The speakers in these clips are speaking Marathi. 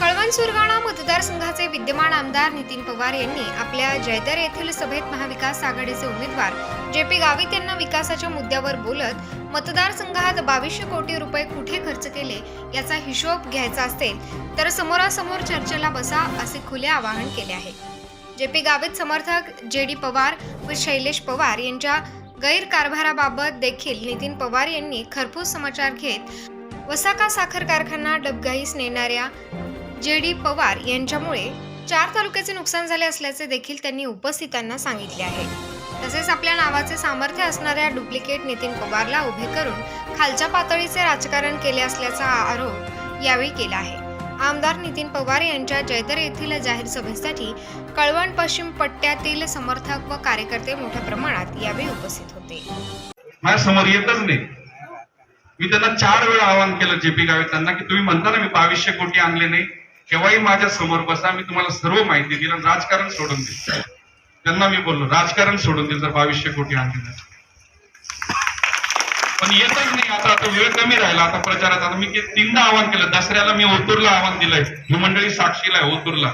कळवण सुरगाणा मतदारसंघाचे विद्यमान आमदार नितीन पवार यांनी आपल्या जयदर येथील सभेत महाविकास आघाडीचे उमेदवार जे पी गावित यांना विकासाच्या मुद्द्यावर बोलत मतदारसंघात बावीसशे कोटी रुपये कुठे खर्च केले याचा हिशोब घ्यायचा असेल तर समोरासमोर चर्चेला बसा असे खुले आवाहन केले आहे. जे पी गावित समर्थक जे डी पवार व शैलेश पवार यांच्या गैरकारभाराबाबत देखील नितीन पवार यांनी खरपूस समाचार घेत वसाका साखर कारखाना डबघाईस नेणाऱ्या जे डी पवार यांच्यामुळे चार तालुक्याचे नुकसान झाले असल्याचे देखील त्यांनी उपस्थितांना सांगितले आहे. तसेच आपल्या नावाचे सामर्थ्य असणाऱ्या डुप्लिकेट नितीन पवारला उभे करून खालच्या पातळीचे राजकारण केले असल्याचा आरोप यावेळी केला आहे. आमदार नितीन पवार यांच्या जयदर येथील जाहीर सभेसाठी कळवण पश्चिम पट्ट्यातील समर्थक व कार्यकर्ते मोठ्या प्रमाणात यावेळी उपस्थित होते. समोर येतच नाही. मी त्यांना चार वेळा आवाहन केलं जेपी गावित त्यांना की तुम्ही म्हणता ना मी बावीसशे कोटी आणले नाही. केव्हाही माझ्यासमोर बसा मी तुम्हाला सर्व माहिती दिली राजकारण सोडून दिलं त्यांना मी बोललो राजकारण सोडून दिलं जर बावीसशे कोटी आणले पण येतच नाही आता आता वेळ कमी राहिला आता प्रचारात आता मी तीनदा आवाहन केलं दसऱ्याला मी ओतूरला आवाहन दिलंय. ही मंडळी साक्षीला आहे ओतूरला.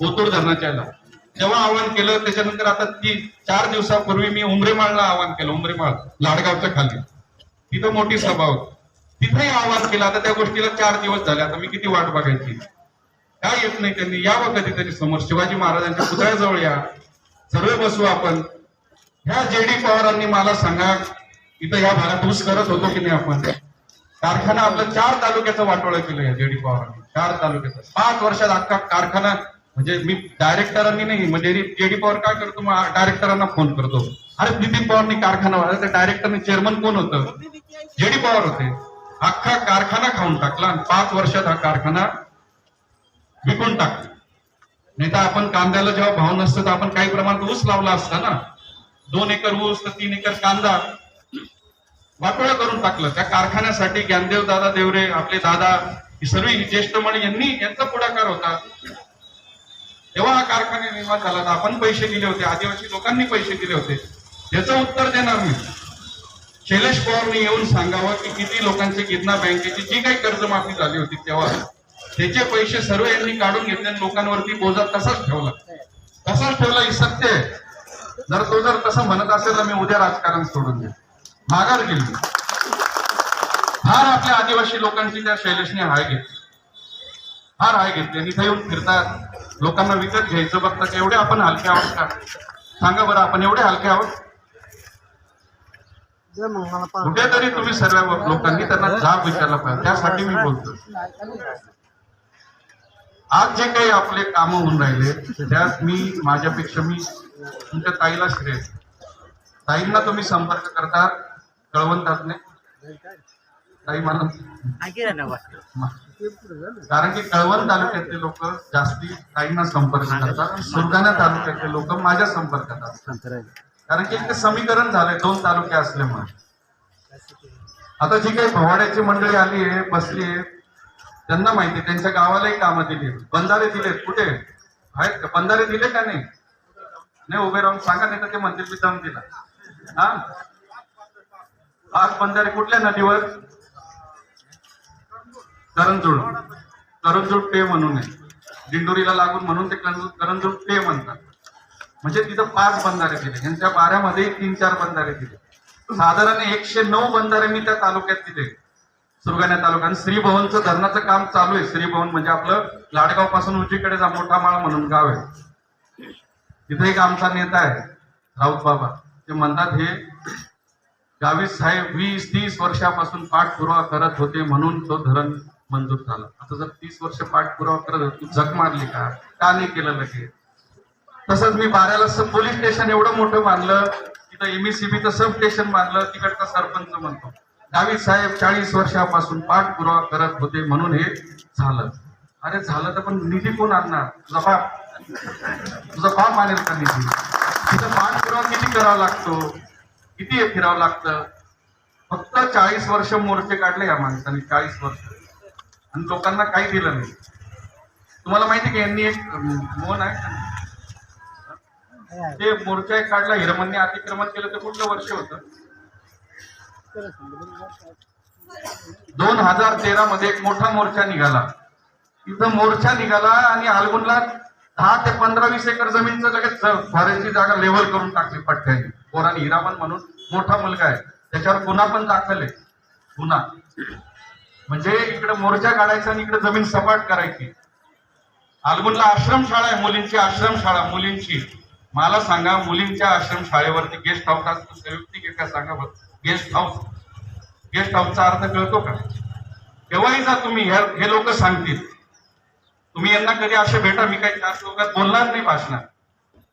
ओतूर धरणाच्या जेव्हा आव्हान आवाहन केलं त्याच्यानंतर आता ती चार दिवसापूर्वी मी उमरेमाळला आवाहन केलं उमरेमाळ लाडगावच्या खाली. तिथं मोठी सभा होती. तिथेही आवाहन केला आता त्या गोष्टीला चार दिवस झाले आता मी किती वाट बघायची? काय येत नाही त्यांनी यावं कधीतरी समोर. शिवाजी महाराजांच्या पुतळ्याजवळ या. सर्व बसू आपण. ह्या जे डी पवारांनी मला सांगा इथं या भागात ऊस करत होतो की नाही आपण? कारखाना आपलं चार तालुक्याचं वाटोळं केलं या जेडी पवारांनी. चार तालुक्याचं. पाच वर्षात अख्खा कारखाना म्हणजे मी डायरेक्टरांनी नाही म्हणजे जेडी पवार काय करतो? मग डायरेक्टरांना फोन करतो. अरे नितीन पवारनी कारखाना वाढला त्या डायरेक्टरने चेअरमन कोण होतं? जेडी पवार होते. अख्खा कारखाना खाऊन टाकला आणि पाच वर्षात हा कारखाना विकून टाकला. नाही तर आपण कांद्याला जेव्हा भाव नसतो तर आपण काही प्रमाणात ऊस लावला असता ना दोन एकर ऊस तर तीन एकर कांदा वाटोळा करून टाकलं. त्या कारखान्यासाठी ज्ञानदेव दादा देवरे आपले दादा ही सर्व ज्येष्ठ मंडळी यांनी यांचा पुढाकार होता. तेव्हा हा कारखाना निर्माण झाला. तर आपण पैसे दिले होते. आदिवासी लोकांनी पैसे दिले होते. याचं उत्तर देणार मी. शैलेश पवारने येऊन सांगावं की किती लोकांचे कितना बँकेची जी काही कर्जमाफी झाली होती तेव्हा त्याचे पैसे सर्व यांनी काढून घेतले लोकांवरती बोजा तसाच ठेवला. तसाच ठेवला ही सत्य आहे. जर तो जर तसं म्हणत असेल तर मी उद्या राजकारण सोडून दे माघार गेली फार आपल्या आदिवासी लोकांची त्या शैलेशने हाय घेतली. फार हाय घेतली. आणि इथे येऊन फिरतात लोकांना विकत घ्यायचं बघतात एवढे आपण हलके आहोत का सांगा बरं आपण एवढे हलके आहोत? कुठेतरी तुम्ही सर्व लोकांनी त्यांना जाब विचारला पाहिजे. त्यासाठी मी बोलतो आज जे काही आपले कामं होऊन राहिले त्यात मी माझ्यापेक्षा मी तुमच्या ताईला श्रेय ताईंना तुम्ही संपर्क करता कळवंतातने. ताई मला कारण की कळवण तालुक्यातले लोक जास्ती ताईंना संपर्क करतात. सुरगाणा तालुक्यातले लोक माझ्या संपर्कात असतात. कारण की एक समीकरण झालंय दोन तालुके असल्यामुळे. आता जी काही भवाड्याची मंडळी आली आहे बसली आहे त्यांना माहिती त्यांच्या गावालाही कामं दिली आहेत. बंधारे दिलेत कुठे? आहेत का? बंधारे दिले का नाही? नाही उभे राहून सांगा नाही तर ते म्हणतील मी दम दिला. हा? आज बंधारे कुठल्या नदीवर? करंजुळ. करंजुळ पे म्हणून आहे. दिंडोरीला लागून म्हणून ते करंजुळ करंजुळ पे म्हणतात. म्हणजे तिथं पाच बंधारे दिले. यांच्या बाऱ्यामध्ये तीन चार बंधारे दिले. साधारण एकशे नऊ बंधारे मी त्या तालुक्यात दिले. सुरगाणा तालुक्यात श्रीभवनचं धरणाचं काम चालू आहे. श्रीभवन म्हणजे आपलं लाडगावपासून उजवीकडे जा मोठा माळ म्हणून गाव आहे. तिथे एक आमचा नेता आहे राऊत बाबा. ते म्हणतात हे गावी साहेब वीस तीस वर्षापासून पाठपुरावा करत होते म्हणून तो धरण मंजूर झाला. आता जर तीस वर्ष पाठपुरावा करत होते, जग मारली का? का नाही केलं लगेच? तसंच मी बाऱ्याला सब पोलीस स्टेशन एवढं मोठं बांधलं तिथं एमईसीबीचं सब स्टेशन बांधलं तिकडचा सरपंच म्हणतो. गावी साहेब चाळीस वर्षापासून पाठपुरावा करत होते म्हणून हे झालं. अरे झालं तर पण निधी कोण आणणार? तुझा बाप. तुझा बाप आणेल का निधी? तिथं पाठपुरावा किती करावा लागतो? किती हे फिरावं लागतं? फक्त चाळीस वर्ष मोर्चे काढले या माणसाने चाळीस वर्ष. आणि लोकांना काही दिलं नाही. तुम्हाला माहिती आहे का यांनी एक मोहन आहे ते मोर्चा एक काढला हिरमनने अतिक्रमण केलं ते कुठलं वर्ष होत? दोन हजार तेरा मध्ये एक मोठा मोर्चा निघाला. तिथं मोर्चा निघाला आणि हलगुनला दहा ते पंधरा वीस एकर जमीनचं लगेच फॉरेस्टची जागा लेवल करून टाकली पट्ट्याने. कोराने हिरामन म्हणून मोठा मुलगा आहे. त्याच्यावर गुन्हा पण दाखल आहे. गुन्हा. म्हणजे इकडे मोर्चा काढायचा आणि इकडे जमीन सपाट करायची. आलगुणला आश्रमशाळा आहे मुलींची आश्रमशाळा मुलींची. मला सांगा मुलींच्या आश्रमशाळेवरती गेस्ट हाऊस असतो संयुक्तिक एका सांगा बरं? गेस्ट हाऊस गेस्ट हाऊसचा अर्थ कळतो का? केव्हाही जा तुम्ही हे हे लोक सांगतील. तुम्ही यांना कधी असे भेटा मी काही चार लोकात बोलणार नाही भाषणात.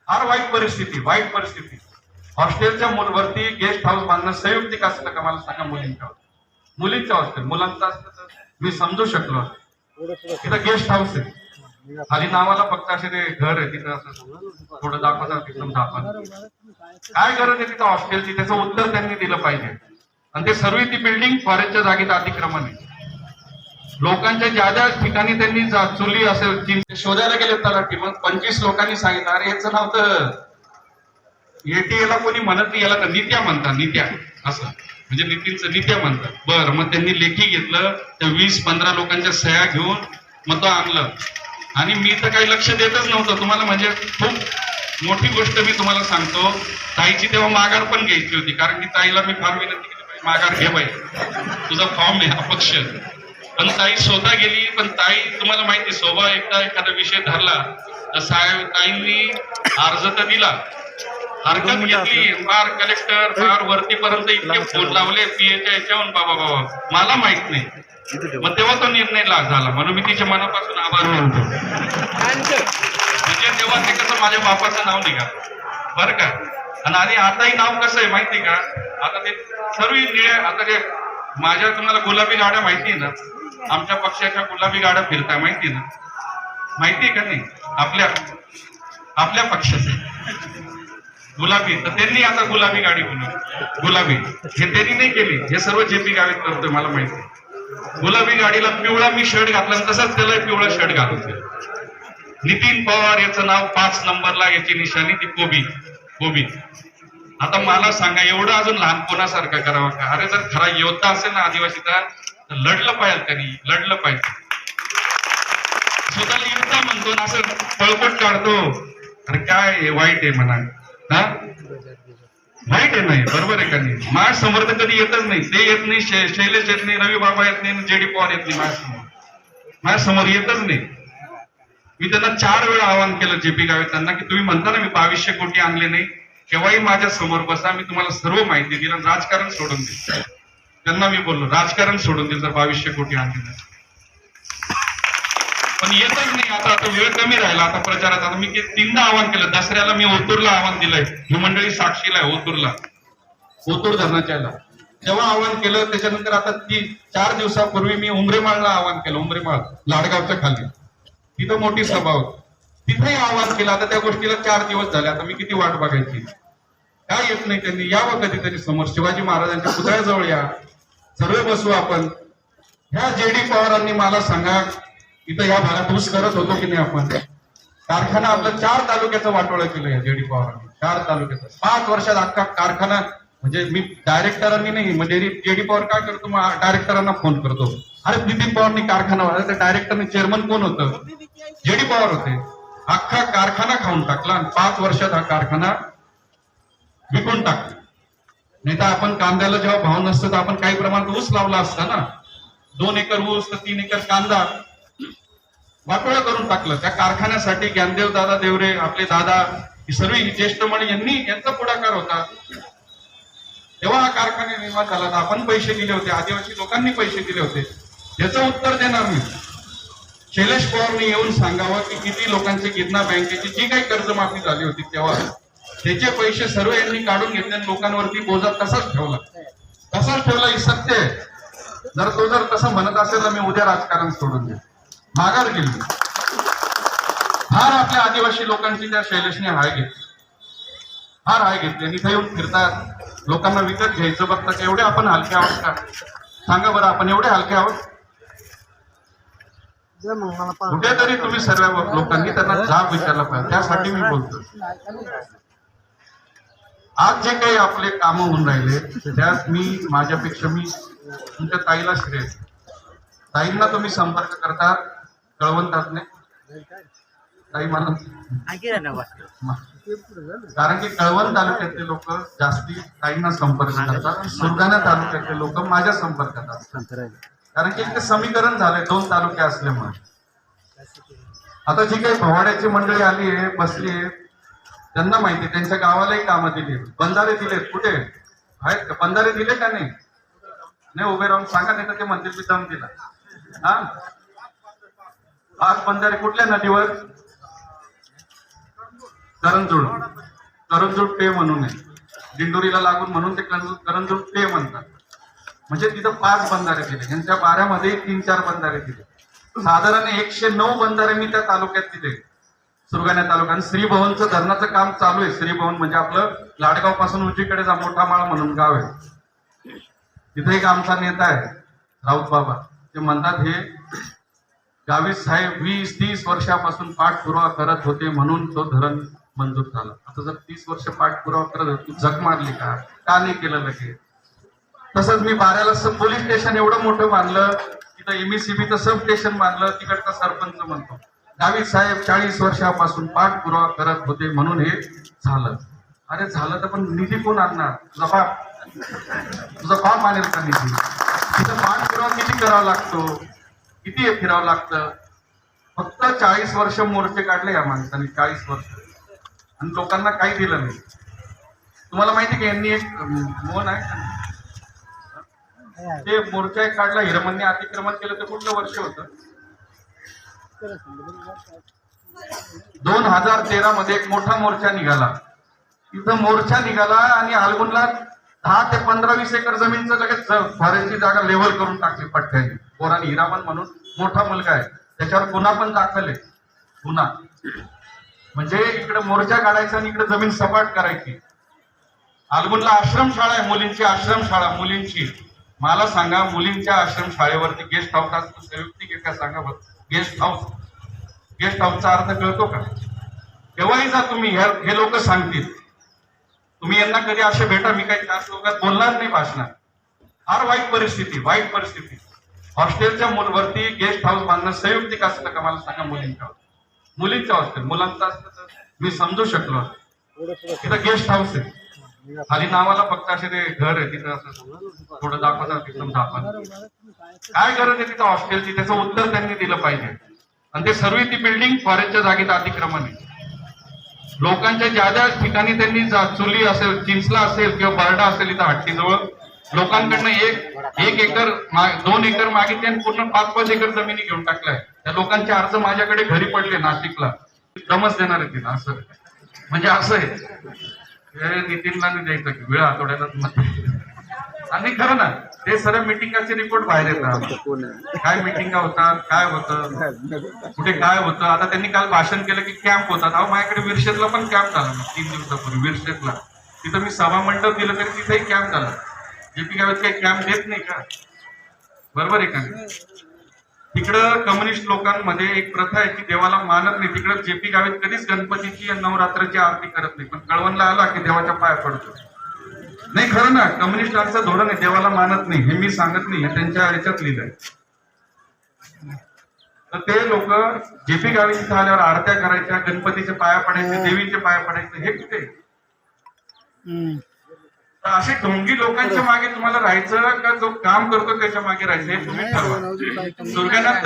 फार वाईट परिस्थिती वाईट परिस्थिती. हॉस्टेलच्या मुलवरती गेस्ट हाऊस बांधणं संयुक्तिक असलं का मला सांगा मुलींच्या मुलींचं हॉस्टेल मुलांचं असतं तर मी समजू शकलो. तिथं गेस्ट हाऊस आहे. खाली नावाला फक्त असे ते घर आहे तिथं असं थोडं दाखवतात तिथून दाखवत काय गरज आहे तिथं हॉस्टेलची? त्याचं उत्तर त्यांनी दिलं पाहिजे. आणि ते सर्व ती बिल्डिंग फॉरेस्टच्या जागेत अतिक्रमण आहे. लोकांच्या ज्या ज्या ठिकाणी त्यांनी चुली असेल शोधायला गेले तलाठी मग पंचवीस लोकांनी सांगितलं अरे याचं नाव तर एटीएला कोणी म्हणत नाही याला तर नित्या म्हणतात नित्या. असं. म्हणजे नितीनचं नित्या म्हणतात. बरं मग त्यांनी लेखी घेतलं त्या वीस पंधरा लोकांच्या सह्या घेऊन मग तो आणलं. आणि मी तर काही लक्ष देतच नव्हतं. तुम्हाला म्हणजे खूप मोठी गोष्ट मी तुम्हाला सांगतो. ताईची तेव्हा माघार पण घ्यायची होती. कारण की ताईला मी फार विनंती केली "बाई, माघार घे बाई. तुझा फॉर्म आहे अपक्ष. पण ताई स्वतः गेली. पण ताई तुम्हाला माहिती स्वभाव एकदा एखादा विषय धरला तर साहेब ताईंनी अर्ज तर दिला. हरकत घेतली. फार कलेक्टर फार वरतीपर्यंत इतके फोन लावले पीएच्या याच्याहून बाबा बाबा. मला माहीत नाही. मग तेव्हा तो निर्णय ला- झाला. म्हणून मी तिच्या मनापासून आभार मानतो. म्हणजे तेव्हा ते कसं माझ्या बापाचं नाव निघालं. बरं का? आणि आणि आताही नाव कसं आहे माहिती का? आता ते सर्व निळ्या आता ते माझ्या तुम्हाला गुलाबी गाड्या माहिती आहे ना? आमच्या पक्षाच्या गुलाबी गाड्या फिरताय माहिती ना? माहिती आहे का नाही? आपल्या आपल्या पक्षाचे. गुलाबी. तर त्यांनी आता गुलाबी गाडी बनवली. गुलाबी. हे त्यांनी नाही केली. हे सर्व जेपी गावीत करतोय मला माहिती आहे. गुलाबी गाडीला पिवळा मी शर्ट घातला आणि त्याला पिवळा शर्ट घालून नितीन पवार याचं नाव पाच नंबरला याची निशाणी ती कोबी कोबी. आता मला सांगा एवढं अजून लहान करावा का? अरे जर खरा योद्धा असेल ना आदिवासीचा तर लढलं पाहिजे त्यांनी लढलं पाहिजे. स्वतःला योद्धा म्हणतो ना असं पळपट काढतो. अरे काय वाईट आहे म्हणा. हा? वाईट आहे नाही बरोबर आहे का नाही? माझ्यासमोर तर कधी येतच नाही. ते येत नाही शैलेश येत नाही रवी बाबा येत नाही जे डी पवार येत नाही माझ्यासमोर माझ्यासमोर येतच नाही. मी त्यांना चार वेळा आवाहन केलं जेपी गावे त्यांना की तुम्ही म्हणता ना मी बावीसशे कोटी आणले नाही केव्हाही माझ्यासमोर बसा मी तुम्हाला सर्व माहिती दिली राजकारण सोडून दिलं त्यांना मी बोललो राजकारण सोडून दिलं जर बावीसशे कोटी आणले नाही पण येतच नाही. आता आता वेळ कमी राहिला. आता प्रचाराचा. आता मी तीनदा आवाहन केलं. दसऱ्याला मी ओतूरला आवाहन दिलंय. ही मंडळी साक्षीला आहे ओतूरला. ओतूर धरणाच्या जेव्हा आव्हान आवाहन केलं. त्याच्यानंतर आता ती चार दिवसापूर्वी मी उमरेमाळला आवाहन केलं. उमरेमाळ लाडगावच्या खाली. तिथं मोठी सभा होती. तिथेही आवाहन केलं. आता त्या गोष्टीला चार दिवस झाले. आता मी किती वाट बघायची? काय येत नाही त्यांनी. यावं कधीतरी समोर. शिवाजी महाराजांच्या पुतळ्याजवळ या. सर्व बसू आपण. ह्या जेडी पवारांनी मला सांगा इथं या भागात ऊस करत होतो की नाही आपण? कारखाना आपलं चार तालुक्याचं वाटोळं केलं या जेडी पवारांनी. चार तालुक्याचं. पाच वर्षात अख्खा कारखाना म्हणजे मी डायरेक्टरांनी नाही म्हणजे जेडी पवार काय करतो? मग डायरेक्टरांना फोन करतो. अरे नितीन पवारनी कारखाना वाढला तर डायरेक्टरने चेअरमन कोण होतं? जेडी पवार होते. अख्खा कारखाना खाऊन टाकला आणि पाच वर्षात हा कारखाना विकून टाकला. नाही तर आपण कांद्याला जेव्हा भाव नसतं तर आपण काही प्रमाणात ऊस लावला असता ना. दोन एकर ऊस तर तीन एकर कांदा. वाटोळा करून टाकलं. त्या कारखान्यासाठी ज्ञानदेव दादा देवरे आपले दादा ही सर्व ज्येष्ठ मंडळी यांनी यांचा पुढाकार होता. तेव्हा हा कारखाना निर्माण झाला तर आपण पैसे दिले होते. आदिवासी लोकांनी पैसे दिले होते. याचं उत्तर देणार मी. शैलेश पवारनी येऊन सांगावं की किती लोकांची गिरणा बँकेची जी काही कर्जमाफी झाली होती तेव्हा त्याचे पैसे सर्व यांनी काढून घेतले लोकांवरती बोजा तसाच ठेवला. तसाच ठेवला ही सत्य आहे. जर तो जर तसं म्हणत असेल तर मी उद्या राजकारण सोडून देतो माघार गेली फार आपल्या आदिवासी लोकांची त्या शैलेशने हाय घेतली. फार हाय घेतली. आणि इथे येऊन फिरतात लोकांना विकत घ्यायचं बघतात एवढे आपण हलके आहोत का? सांगा बरं आपण एवढे हलके आहोत? कुठेतरी तुम्ही सर्व लोकांनी त्यांना जाब विचारला पाहिजे. त्यासाठी मी बोलतो. आज जे काही आपले कामं होऊन राहिले त्यात मी माझ्यापेक्षा मी तुमच्या ताईला श्रेय ताईंना तुम्ही संपर्क करता. कळवंतात नाही. काही कारण की कळवण तालुक्यातले लोक जास्ती काहींना संपर्क करतात. सुरगाणा तालुक्यातले लोक माझ्या संपर्कात असतात. कारण की ते समीकरण झालंय दोन तालुके असल्यामुळे. आता जी काही भवाड्याची मंडळी आली आहे बसली आहे त्यांना माहिती त्यांच्या गावालाही कामं दिली. बंधारे दिलेत कुठे? आहेत का? बंधारे दिले का नाही? नाही उभे राहून सांगा नाही तर ते म्हणतील मी दम दिला. हा? आज बंधारे कुठल्या नदीवर? करंजुळ. करंजुळ पे म्हणून आहे. दिंडोरीला लागून म्हणून ते करंजु- करंजुळ पे म्हणतात. म्हणजे तिथं पाच बंधारे दिले. यांच्या बाऱ्यामध्ये तीन चार बंधारे दिले. साधारण एकशे नऊ बंधारे मी त्या तालुक्यात दिले. सुरगाणा तालुका. आणि श्रीभवनचं धरणाचं काम चालू आहे. श्रीभवन म्हणजे आपलं लाडगावपासून उजवीकडे जा मोठा माळ म्हणून गाव आहे. तिथे एक आमचा नेता आहे. राऊत बाबा. ते म्हणतात हे गावी साहेब वीस तीस वर्षापासून पाठपुरावा करत होते म्हणून तो धरण मंजूर झाला. आता जर तीस वर्ष पाठपुरावा करत होती तू मारली का? का नाही केलं लगेच? तसंच मी बाऱ्याला पोलीस स्टेशन एवढं मोठं बांधलं तिथं एमईसीबीचं सब स्टेशन बांधलं तिकडचा सरपंच म्हणतो. गावी साहेब चाळीस वर्षापासून पाठपुरावा करत होते म्हणून हे झालं. अरे झालं तर पण निधी कोण आणणार? तुझा बाप. तुझा बाप आणेल का निधी? तिथं पाठपुरावा किती करावा लागतो? किती हे फिरावं लागतं? फक्त चाळीस वर्ष मोर्चे काढले या माणसाने चाळीस वर्ष. आणि लोकांना काही दिलं नाही. तुम्हाला माहिती की यांनी एक मोहन आहे ते मोर्चा एक काढला हिरमनने अतिक्रमण केलं ते कुठलं वर्ष होतं? दोन हजार तेरा मध्ये एक मोठा मोर्चा निघाला. तिथं मोर्चा निघाला आणि आलगुनला दहा ते पंधरा वीस एकर जमीनचं लगेच फॉरेस्टची जागा लेवल करून टाकली पट्ट्याने पोराने हिरामन म्हणून मोठा मुलगा आहे. त्याच्यावर गुन्हा पण दाखल आहे. गुन्हा. म्हणजे इकडे मोर्चा काढायचा आणि इकडे जमीन सपाट करायची. आलगुनला आश्रमशाळा आहे मुलींची आश्रमशाळा मुलींची. मला सांगा मुलींच्या आश्रमशाळेवरती गेस्ट हाऊस असतो संयुक्तिक एका सांगा बरं? गेस्ट हाऊस गेस्ट हाऊसचा अर्थ कळतो का? केव्हाही जा तुम्ही हे हे लोक सांगतील. तुम्ही यांना कधी असे भेटा मी काही चार लोकात बोलणार नाही भाषणात. फार वाईट परिस्थिती वाईट परिस्थिती. हॉस्टेलच्या मुलवरती गेस्ट हाऊस बांधणं संयुक्तिक असतं का? मला सांगा मुलींच्या मुलींच्या हॉस्टेल मुलांचं असतं तर मी समजू शकलो तिथं गेस्ट हाऊस आहे. खाली नावाला फक्त असे ते घर आहे तिथं असं थोडं दाखवतात तिथून दाखवतात. काय गरज आहे तिथं हॉस्टेलची? त्याचं उत्तर त्यांनी दिलं पाहिजे. आणि ते सर्व ती बिल्डिंग फॉरेस्टच्या जागेत अतिक्रमण आहे. लोकांच्या ज्या ज्या ठिकाणी त्यांनी चुली असेल चिंचला असेल किंवा बरडा असेल इथं हट्टीजवळ लोकांकडनं एक एक एकर दोन एकर मागितले आणि पूर्ण पाच पाच एकर जमिनी घेऊन टाकलाय. त्या लोकांचे अर्ज माझ्याकडे घरी पडले नाशिकला. दमच देणार आहे तिला असं. म्हणजे असं आहे. नितीनला नाही द्यायचं की वेळ आठवड्याला आणि खरं ना ते सर्व मिटिंगाचे रिपोर्ट बाहेर येतात. काय मिटिंगा होतात काय होतं? कुठे काय होतं? आता त्यांनी काल भाषण केलं की कॅम्प होतात. अहो माझ्याकडे विरशेतला पण कॅम्प झाला तीन दिवसापूर्वी विरशेतला. तिथं मी सभा मंडप दिलं तरी तिथेही कॅम्प झाला. जेपी गावात काही कॅम्प देत नाही का? बरोबर आहे का? तिकडं कम्युनिस्ट लोकांमध्ये एक प्रथा आहे की देवाला मानत नाही. तिकडं जेपी गावीत कधीच गणपतीची नवरात्राची आरती करत नाही. पण कळवणला आला की देवाच्या पाया पडतो. नाही खरं ना कम्युनिस्टांचं धोरण आहे देवाला मानत नाही हे मी सांगत नाही हे त्यांच्या ह्याच्यात लिहिलंय. तर ते लोक जेपी गावी इथं आल्यावर आरत्या करायच्या गणपतीचे पाया पडायचे देवीचे पाया पडायचे हे कुठे? तर असे ढोंगी लोकांच्या मागे तुम्हाला राहायचं का जो काम करतो त्याच्यामागे राहायचं हे तुम्ही ठरवा.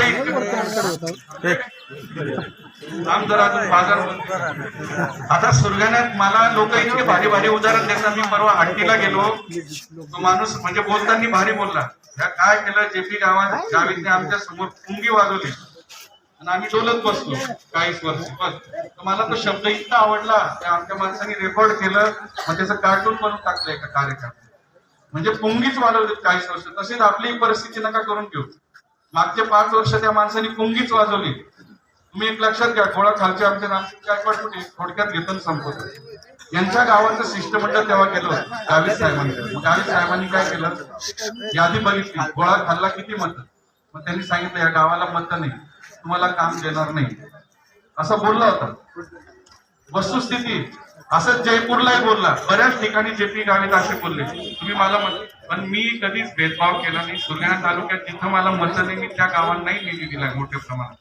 इतकं- आम जरा अजून बाजार. आता सुरगाण्यात मला लोक इतके भारी भारी उदाहरण देतात. मी परवा हट्टीला गेलो. तो माणूस म्हणजे बोलताना भारी बोलला. या काय केलं? जेपी गावात गावीतने आमच्यासमोर पुंगी वाजवली. आणि आम्ही डोलत बसलो काहीच वर्ष बस. तर मला तो शब्द इतका आवडला त्या आमच्या माणसाने रेकॉर्ड केलं मग त्याचं कार्टून बनवून टाकलं एका कार्यक्रम म्हणजे पुंगीच वाजवली काहीच वर्ष. तशीच आपली परिस्थिती नका करून घेऊ. मागचे पाच वर्ष त्या माणसाने पुंगीच वाजवली. तुम्ही एक लक्षात घ्या थोडा खालच्या आमचे नामसिंग गायकवाड कुठे? थोडक्यात घेतून संपवत यांच्या गावाचं शिष्टमंडळ तेव्हा केलं होतं साहेबांनी. मग साहेबांनी काय केलं? यादी बघितली. गोळा खाल्ला किती मत? मग त्यांनी सांगितलं या गावाला मत नाही. तुम्हाला काम देणार नाही. असं बोलला होता. वस्तुस्थिती. असंच जयपूरलाही बोलला. बऱ्याच ठिकाणी जेपी गावीत असे बोलले. तुम्ही मला मत पण मी कधीच भेदभाव केला नाही. सुरगाणा तालुक्यात जिथं मला मत नाही मी त्या गावांनाही निधी दिलाय मोठ्या प्रमाणात.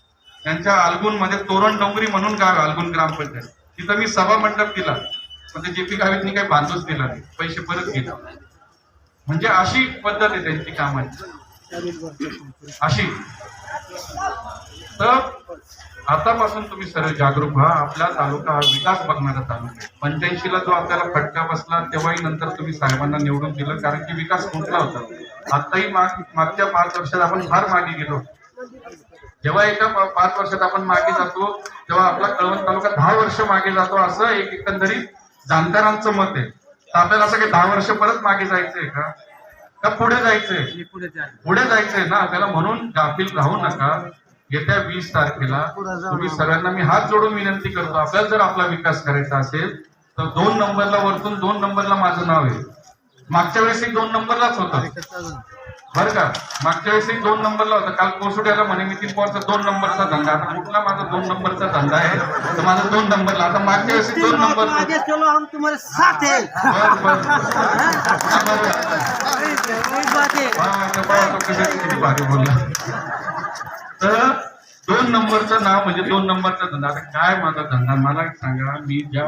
त्यांच्या अलगुणमध्ये तोरण डोंगरी म्हणून गाव अल्गुन ग्रामपंचायत. तिथं मी सभा मंडप दिला. पण ते जेपी गावितनी काही बांधूच दिला नाही. पैसे परत दिला म्हणजे अशी पद्धत आहे त्यांची कामाची. अशी. तर आतापासून तुम्ही सर्व जागरूक व्हा. आपला तालुका हा विकास बघणारा तालुका आहे. पंच्याऐंशी ला जो आपल्याला फटका बसला तेव्हाही नंतर तुम्ही साहेबांना निवडून दिलं कारण की विकास कुठला होता? आताही माग मागच्या पाच वर्षात आपण फार मागे गेलो. जेव्हा एका पाच वर्षात आपण मागे जातो तेव्हा आपला कळवण तालुका दहा वर्ष मागे जातो असं एक एकंदरीत जाणकारांचं मत आहे. तर आपल्याला असं काही दहा वर्ष परत मागे जायचंय का? का पुढे जायचंय? पुढे जायचंय. ना? त्याला म्हणून गाफील राहू नका. येत्या वीस तारखेला तुम्ही सगळ्यांना मी हात जोडून विनंती करतो आपल्याला जर आपला विकास करायचा असेल तर दोन नंबरला वरतून दोन नंबरला माझं नाव आहे मागच्या वेळेस एक दोन नंबरलाच होतं बरं का मागच्या वेळेस एक दोन नंबरला होता काल कोसुड्याला म्हणे नितीन पवारचा दोन नंबरचा धंदा आता कुठला माझा दोन नंबरचा धंदा आहे तर माझा दोन नंबरला आता मागच्या वेळेस दोन नंबर हैं. हा, है हा, किती भारी बोलला तर दोन नंबरचं नाव म्हणजे दोन नंबरचा धंदा. आता काय माझा धंदा? मला सांगा मी ज्या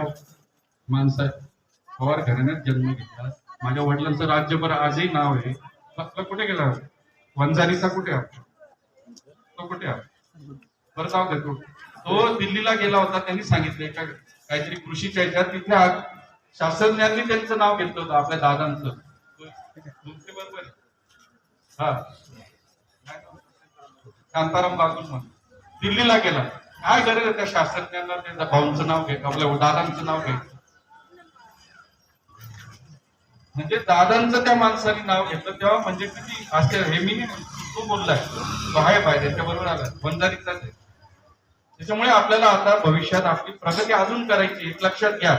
माणसात पवार घराण्यात जन्म घेतला. माझ्या वडिलांचं राज्यभर आजही नाव आहे. आपला कुठे गेला? वंजारीचा कुठे आहे? तो कुठे आहे? बरं जाऊ दे तो. तो दिल्लीला गेला होता त्यांनी सांगितले का काहीतरी कृषीच्या ह्याच्यात तिथल्या शास्त्रज्ञांनी त्यांचं नाव घेतलं होतं आपल्या दादांचं. बरोबर. हा. शांताराम बाजूच म्हणून दिल्लीला गेला. काय गरज त्या शास्त्रज्ञांना? त्यांच्या भाऊंचं नाव घे आपल्या दादांचं नाव घे. म्हणजे दादांचं त्या माणसाने नाव घेतलं तेव्हा म्हणजे किती असे हे मी तो बोललाय. तो आहे बाय त्याच्या बरोबर आला. वंजारीचाच आहे त्याच्यामुळे आपल्याला आता भविष्यात आपली प्रगती अजून करायची एक लक्षात घ्या.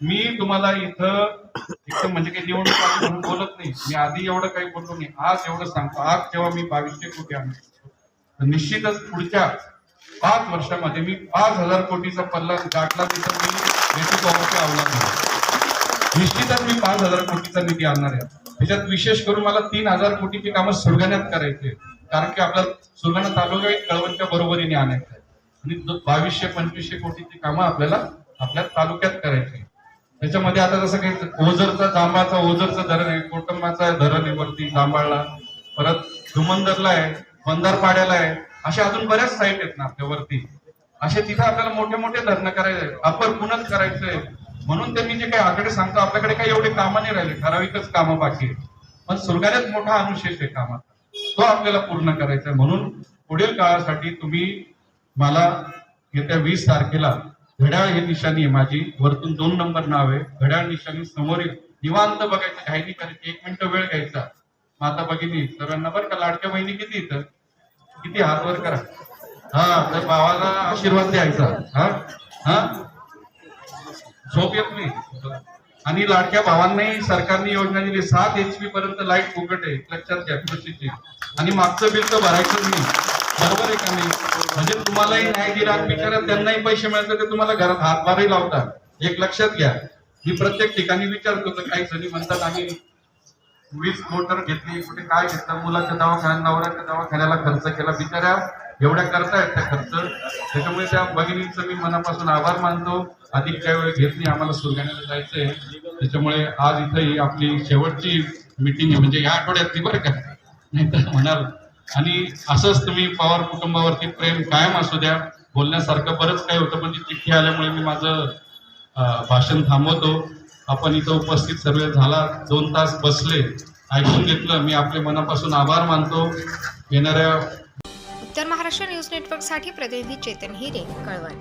मी तुम्हाला इथं इथं म्हणजे काही निवडणूक म्हणून बोलत नाही. मी आधी एवढं काही बोललो नाही. आज एवढं सांगतो. आज जेव्हा मी बावीसशे कोटी आणतो निश्चितच पुढच्या पाच वर्षामध्ये मी पाच हजार कोटीचा पल्ला गाठला तिथं मी नेतृत्वावरती अवलंबून निश्चितच मी पाच हजार कोटीचा निधी आणणार आहे. त्याच्यात विशेष करून मला तीन हजार कोटीची कामं सुरगाण्यात करायची कारण की आपला सुरगाणा तालुका एक कळवणच्या बरोबरीने आणायचं आहे. आणि बावीसशे पंचवीसशे कोटीची कामं आपल्याला आपल्या तालुक्यात करायची आहे. त्याच्यामध्ये आता जसं काही ओझरचा जांबाचा ओझरचं धरण आहे कोटंबाचा धरण आहे वरती जांबाळला. परत धुमंदरला आहे. बंदारपाड्याला आहे. अशा अजून बऱ्याच साईट आहेत ना आपल्या वरती. असे तिथे आपल्याला मोठे मोठे धरणं करायचे अपर पुनत करायचंय म्हणून त्यांनी जे काही आकडे सांगतो आपल्याकडे काही एवढे कामं नाही राहिले. ठराविकच कामं बाकी आहेत. पण सुरगाण्यात मोठा अनुशेष आहे कामात तो आपल्याला पूर्ण करायचा आहे. म्हणून पुढील काळासाठी तुम्ही मला येत्या वीस तारखेला घड्याळ ही निशाणी आहे माझी. वरतून दोन नंबर नाव आहे. घड्याळ निशाणी समोर निवांत बघायचं. घाई नाही करायची. एक मिनिट वेळ घ्यायचा. माता भगिनी सर्वांना बरं का? लाडक्या बहिणी किती इथं? किती हात वर करा. हा तर भावाला आशीर्वाद द्यायचा. हा? हा? झोप येत नाही. आणि लाडक्या भावांनाही सरकारने योजना दिली. सात एच पी पर्यंत लाइट फुकट आहे. लक्षात घ्या कृषीची आणि मागचं बिल तर भरायचं नाही. बरोबर आहे का नाही? म्हणजे तुम्हालाही न्याय दिला बिचारा त्यांनाही पैसे मिळतात ते तुम्हाला घरात हातभारही लावतात. एक लक्षात घ्या. मी प्रत्येक ठिकाणी विचारतो तर काही जणी म्हणतात आम्ही वीज मोटर घेतली कुठे काय घेतलं मुलाच्या दवाखान्या नवऱ्याच्या दवाखान्याला खर्च केला बिचाऱ्या एवढ्या करतायत त्या खर्च. त्याच्यामुळे त्या भगिनींचं मी मनापासून आभार मानतो. अधिक काही वेळ घेत नाही आम्हाला सुरगाण्याला जायचंय. त्याच्यामुळे आज इथंही आपली शेवटची मिटिंग आहे म्हणजे या आठवड्यातली बरं का? नाही तर होणार. आणि असंच तुम्ही पवार कुटुंबावरती प्रेम कायम असू द्या. बोलण्यासारखं बरंच काही होतं पण ती चिठ्ठी आल्यामुळे मी माझं भाषण थांबवतो. आपण इथं उपस्थित सर्व झाला दोन तास बसले. ऐकून घेतलं. मी आपले मनापासून आभार मानतो. येणाऱ्या उत्तर महाराष्ट्र न्यूज नेटवर्कसाठी प्रतिनिधी चेतन हिरे कळवण.